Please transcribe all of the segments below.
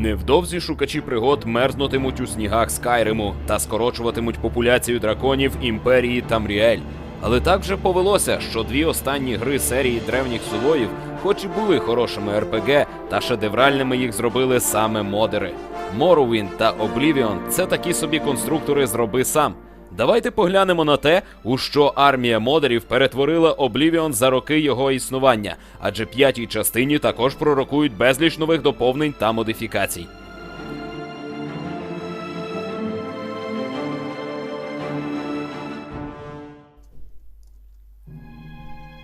невдовзі шукачі пригод мерзнутимуть у снігах Скайриму та скорочуватимуть популяцію драконів імперії Тамріель. Але так вже повелося, що дві останні гри серії древніх сувоїв, хоч і були хорошими РПГ, та шедевральними їх зробили саме модери. Morrowind та Oblivion – це такі собі конструктори зроби сам. Давайте поглянемо на те, у що армія модерів перетворила Oblivion за роки його існування, адже п'ятій частині також пророкують безліч нових доповнень та модифікацій.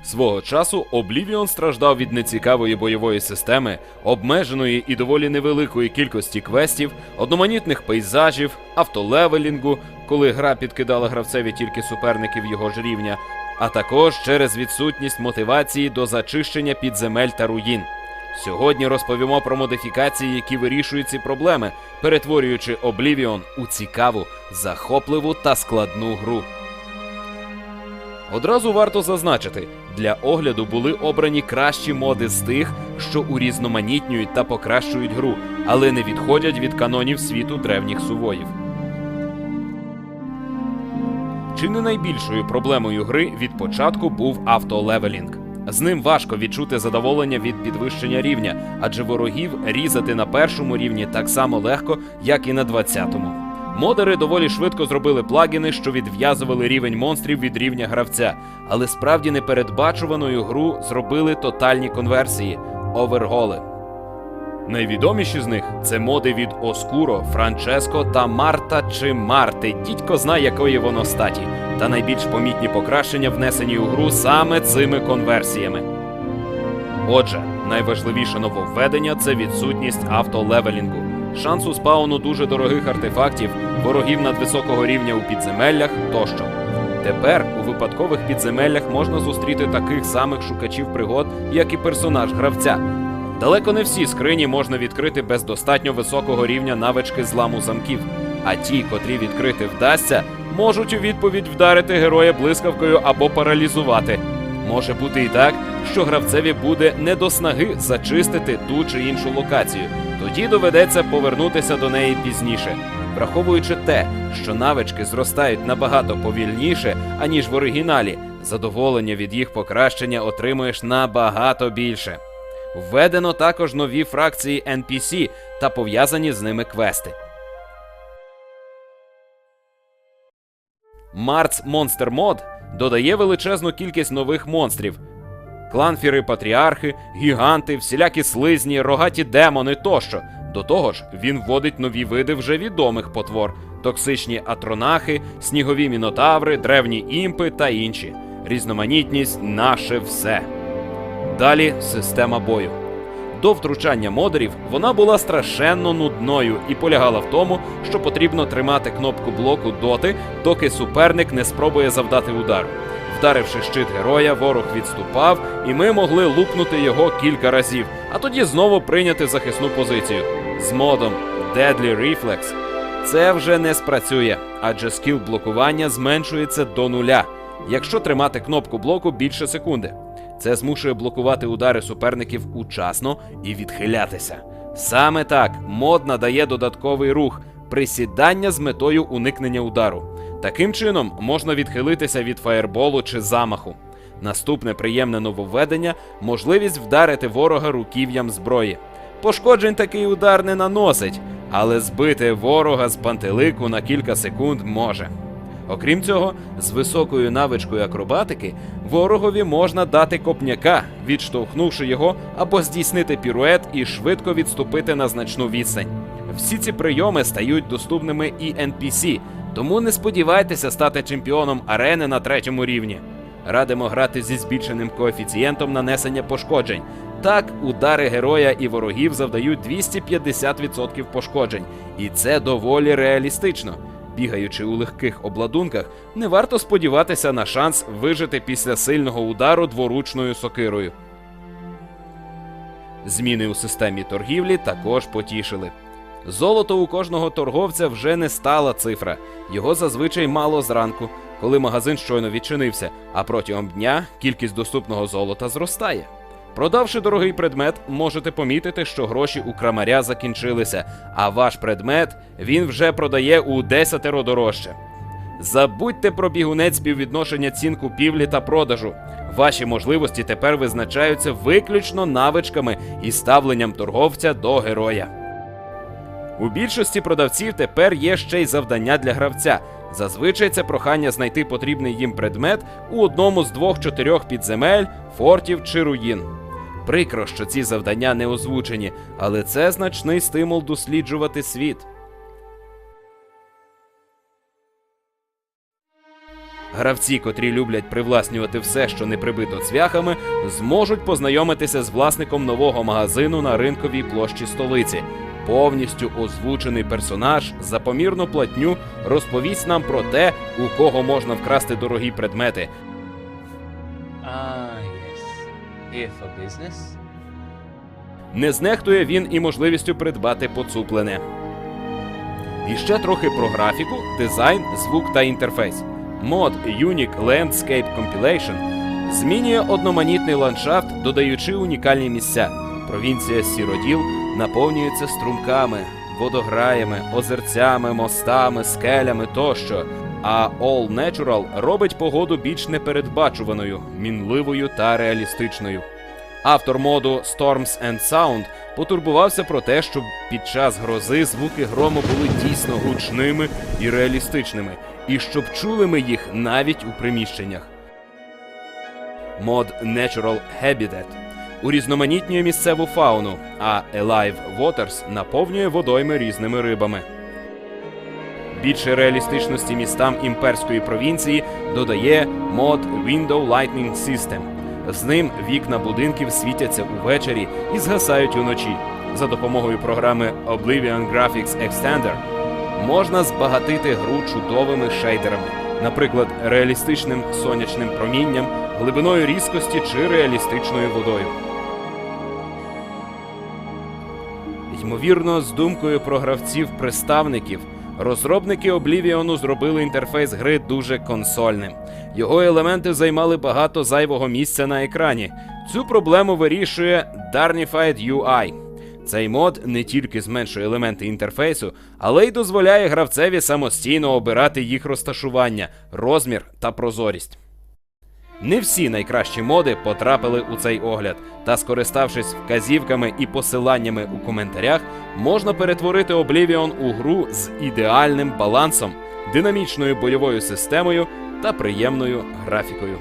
Свого часу Oblivion страждав від нецікавої бойової системи, обмеженої і доволі невеликої кількості квестів, одноманітних пейзажів, автолевелінгу, коли гра підкидала гравцеві тільки суперників його ж рівня, а також через відсутність мотивації до зачищення підземель та руїн. Сьогодні розповімо про модифікації, які вирішують ці проблеми, перетворюючи Oblivion у цікаву, захопливу та складну гру. Одразу варто зазначити, для огляду були обрані кращі моди з тих, що урізноманітнюють та покращують гру, але не відходять від канонів світу древніх сувоїв. Чи не найбільшою проблемою гри від початку був автолевелінг. З ним важко відчути задоволення від підвищення рівня, адже ворогів різати на першому рівні так само легко, як і на 20-му. Модери доволі швидко зробили плагіни, що відв'язували рівень монстрів від рівня гравця, але справді непередбачуваною гру зробили тотальні конверсії оверголи. Найвідоміші з них це моди від Оскуро, Франческо та Марта чи Марти. Дідько знає, якої воно статі. Та найбільш помітні покращення внесені у гру саме цими конверсіями. Отже, найважливіше нововведення це відсутність автолевелінгу, шансу спауну дуже дорогих артефактів, ворогів надвисокого рівня у підземеллях тощо. Тепер у випадкових підземеллях можна зустріти таких самих шукачів пригод, як і персонаж гравця. Далеко не всі скрині можна відкрити без достатньо високого рівня навички зламу замків, а ті, котрі відкрити вдасться, можуть у відповідь вдарити героя блискавкою або паралізувати. Може бути і так, що гравцеві буде не до снаги зачистити ту чи іншу локацію. Тоді доведеться повернутися до неї пізніше. Враховуючи те, що навички зростають набагато повільніше, аніж в оригіналі, задоволення від їх покращення отримуєш набагато більше. Введено також нові фракції NPC та пов'язані з ними квести. Марс Monster Mod додає величезну кількість нових монстрів: кланфіри, патріархи, гіганти, всілякі слизні, рогаті демони тощо. До того ж, він вводить нові види вже відомих потвор: токсичні атронахи, снігові мінотаври, древні імпи та інші. Різноманітність наше все. Далі система бою. До втручання модерів вона була страшенно нудною і полягала в тому, що потрібно тримати кнопку блоку доти, доки суперник не спробує завдати удару. Вдаривши щит героя, ворог відступав, і ми могли лупнути його кілька разів, а тоді знову прийняти захисну позицію. З модом Deadly Reflex це вже не спрацює, адже скіл блокування зменшується до нуля, якщо тримати кнопку блоку більше секунди. Це змушує блокувати удари суперників учасно і відхилятися. Саме так мод надає додатковий рух присідання з метою уникнення удару. Таким чином можна відхилитися від фаєрболу чи замаху. Наступне приємне нововведення можливість вдарити ворога руків'ям зброї. Пошкоджень такий удар не наносить, але збити ворога з пантелику на кілька секунд може. Окрім цього, з високою навичкою акробатики ворогові можна дати копняка, відштовхнувши його або здійснити пірует і швидко відступити на значну відстань. Всі ці прийоми стають доступними і NPC, тому не сподівайтеся стати чемпіоном арени на третьому рівні. Радимо грати зі збільшеним коефіцієнтом нанесення пошкоджень. Так, удари героя і ворогів завдають 250% пошкоджень, і це доволі реалістично. Бігаючи у легких обладунках, не варто сподіватися на шанс вижити після сильного удару дворучною сокирою. Зміни у системі торгівлі також потішили. Золото у кожного торговця вже не стала цифра. Його зазвичай мало зранку, коли магазин щойно відчинився, а протягом дня кількість доступного золота зростає. Продавши дорогий предмет, можете помітити, що гроші у крамаря закінчилися, а ваш предмет він вже продає у десятеро дорожче. Забудьте про бігунець співвідношення цін купівлі та продажу. Ваші можливості тепер визначаються виключно навичками і ставленням торговця до героя. У більшості продавців тепер є ще й завдання для гравця. Зазвичай це прохання знайти потрібний їм предмет у одному з двох-чотирьох підземель, фортів чи руїн. Прикро, що ці завдання не озвучені, але це значний стимул досліджувати світ. Гравці, котрі люблять привласнювати все, що не прибито цвяхами, зможуть познайомитися з власником нового магазину на ринковій площі столиці. Повністю озвучений персонаж за помірну платню розповість нам про те, у кого можна вкрасти дорогі предмети, Here for business? Не знехтує він і можливістю придбати поцуплене. І ще трохи про графіку, дизайн, звук та інтерфейс. Мод Unique Landscape Compilation змінює одноманітний ландшафт, додаючи унікальні місця. Провінція Сіроділ наповнюється струмками, водограями, озерцями, мостами, скелями тощо. А All Natural робить погоду більш непередбачуваною, мінливою та реалістичною. Автор моду Storms and Sound потурбувався про те, щоб під час грози звуки грому були дійсно гучними і реалістичними, і щоб чули ми їх навіть у приміщеннях. Мод Natural Habitat урізноманітнює місцеву фауну, а Alive Waters наповнює водойми різними рибами. Більше реалістичності містам імперської провінції додає мод Window Lighting System. З ним вікна будинків світяться увечері і згасають уночі. За допомогою програми Oblivion Graphics Extender можна збагатити гру чудовими шейдерами, наприклад, реалістичним сонячним промінням, глибиною різкості чи реалістичною водою. Ймовірно, з думкою про гравців-представників, розробники Облівіону зробили інтерфейс гри дуже консольним. Його елементи займали багато зайвого місця на екрані. Цю проблему вирішує Darnified UI. Цей мод не тільки зменшує елементи інтерфейсу, але й дозволяє гравцеві самостійно обирати їх розташування, розмір та прозорість. Не всі найкращі моди потрапили у цей огляд, та скориставшись вказівками і посиланнями у коментарях, можна перетворити Oblivion у гру з ідеальним балансом, динамічною бойовою системою та приємною графікою.